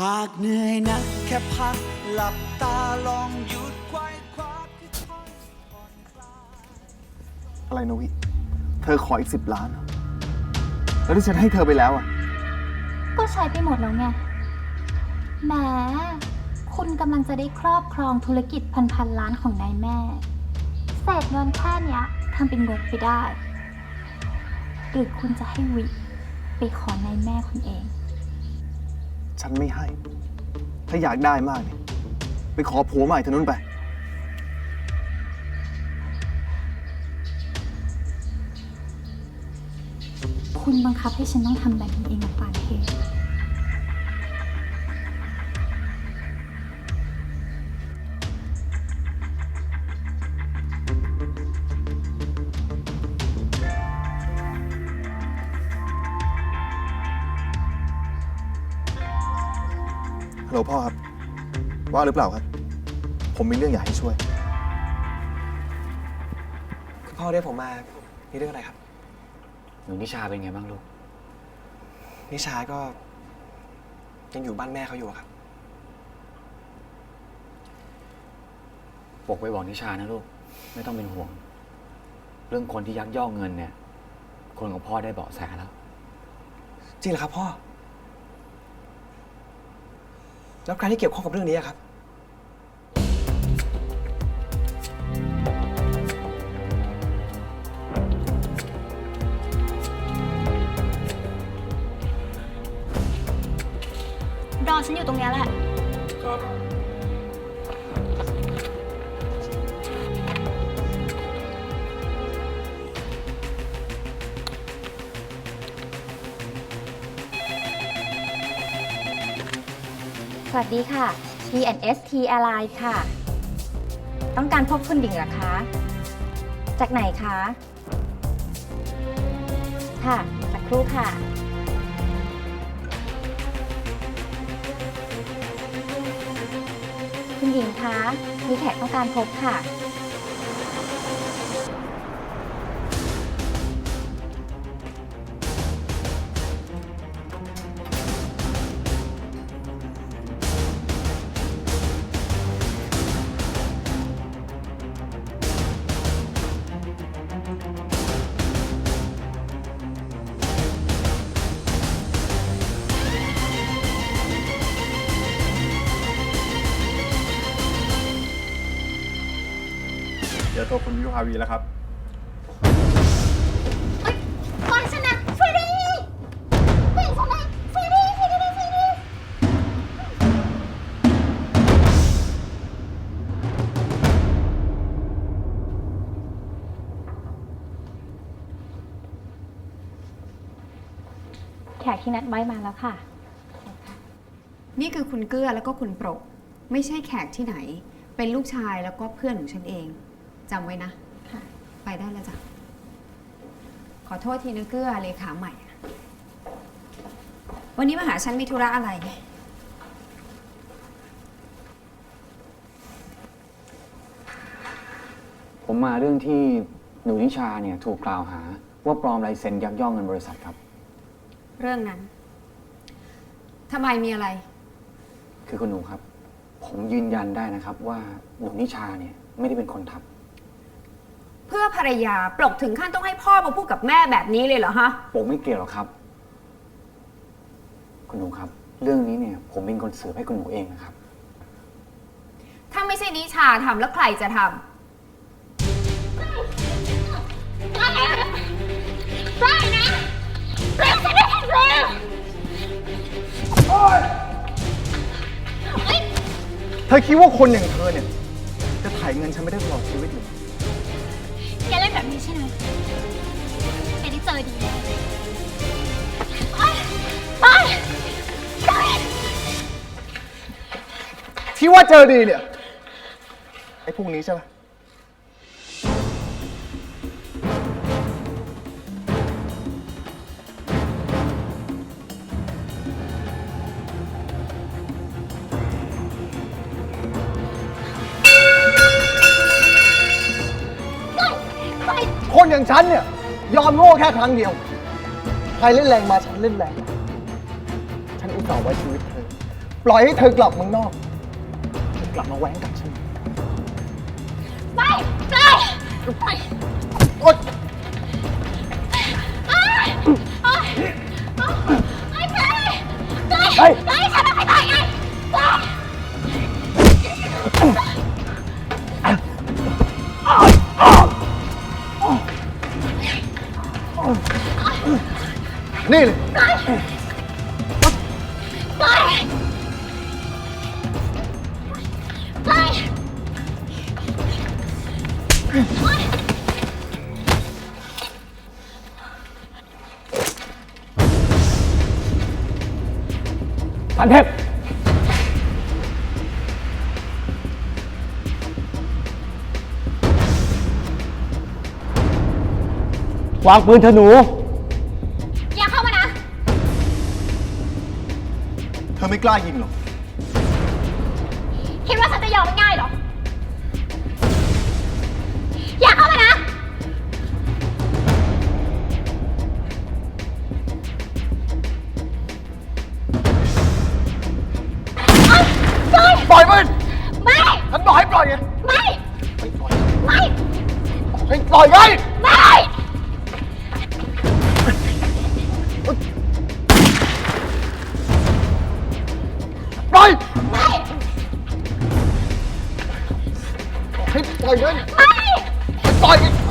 หากเหนื่อยนะแค่พักหลับตาลองหยุดควายคว้าค่อยผ่อนคลายอะไรนะวิ เธอขออีกสิบล้านเหรอแล้วที่ฉันให้เธอไปแล้วอะ ก็ใช้ไปหมดแล้วไงแหมคุณกำลังจะได้ครอบครองธุรกิจพันพันๆล้านของนายแม่เศษเงินแค่เนี้ยทำเป็นงบไปได้ หรือคุณจะให้วิ ไปขอนายแม่คุณเอง ฉันไม่ให้ ถ้าอยากได้มากเนี่ยไปขอผัวใหม่เธอนู้นไป คุณบังคับให้ฉันต้องทำแบบนี้เองกับปานเทพ ฮัลโหลพ่อครับ ว่าหรือเปล่าครับ ผมมีเรื่องอยากให้ช่วย คุณพ่อเรียกผมมา มีเรื่องอะไรครับ หนูนิชาเป็นไงบ้างลูก นิชาก็ ยังอยู่บ้านแม่เขาอยู่อะครับ ปกไปบอกนิชานะลูก ไม่ต้องเป็นห่วง เรื่องคนที่ยักยอกเงินเนี่ย คนของพ่อได้เบาะแสแล้ว จริงเหรอครับพ่อ แล้วใครที่เกี่ยวข้องกับเรื่องนี้อะครับ รอฉันอยู่ตรงเนี้ยแหละส วัสดีค่ะ T&ST Airline ค่ะ ต้องการพบคุณดิ่งเหรอคะ จากไหนคะ ค่ะ สักครู่ค่ะ คุณหญิงคะ มีแขกต้องการพบค่ะ เดี๋ยวโทรคุณวิภาวีแล้วครับปล่อยฉันนะช่วยด้วยผู้หญิงคนนั้นช่วยด้วยช่วยด้วยช่วยด้วยแขกที่นัดไว้มาแล้วค่ะ นี่คือคุณเกื้อแล้วก็คุณโปรกไม่ใช่แขกที่ไหน เป็นลูกชายแล้วก็เพื่อนของฉันเอง จำไว้นะ ค่ะ ไปได้แล้วจ้ะ ขอโทษทีนะเกื้อเลขาใหม่อะวันนี้มาหาฉันมีธุระอะไร ผมมาเรื่องที่หนูนิชาเนี่ยถูกกล่าวหา ว่าปลอมลายเซ็นยักยอกเงินบริษัทครับ เรื่องนั้น ทำไมมีอะไร คือคุณหนูครับ ผมยืนยันได้นะครับว่าหนูนิชาเนี่ยไม่ได้เป็นคนทำเพื่อภรรยาปลกถึงขั้นต้องให้พ่อมาพูดกับแม่แบบนี้เลยเหรอฮะ ผมไม่เกี่ยวหรอกครับ คุณหนูครับ เรื่องนี้เนี่ย ผมเป็นคนสืบให้คุณหนูเองนะครับ ถ้าไม่ใช่นิชาทำแล้วใครจะทำเธอคิดว่าคนอย่างเธอเนี่ย จะถ่ายเงินฉันไม่ได้ตลอดชีวิตหรือแกเล่ นแบบนี้ใช่ไหมแกได้เจอดีแน่ไปไปไปที่ว่าเจอดีเนี่ยไอ้พวกนี้ใช่ไห คนอย่างฉันเนี่ย ยอมโง่แค่ครั้งเดียว ใครเล่นแรงมาฉันเล่นแรง ฉันอุตส่าห์ไว้ชีวิตเธอ ปล่อยให้เธอกลับเมืองนอกเธอกลับมาแหว้งกับฉันไม่ไม่ไม่โอ๊ยไม่ไปไปไปไม่ไปไงไป นี่เลยไปไปพันเทพวางปืนเถอะหนู ไม่กล้ายิงหรอก คิดว่าฉันจะยอมง่ายเหรอ อย่าเข้ามานะปล่อยปืนไม่ ฉันบอกให้ปล่อยไงไม่ ไม่ปล่อย ไม่บอกให้ปล่อยไง บอกให้ปล่อยไงไม่ให้ปล่อย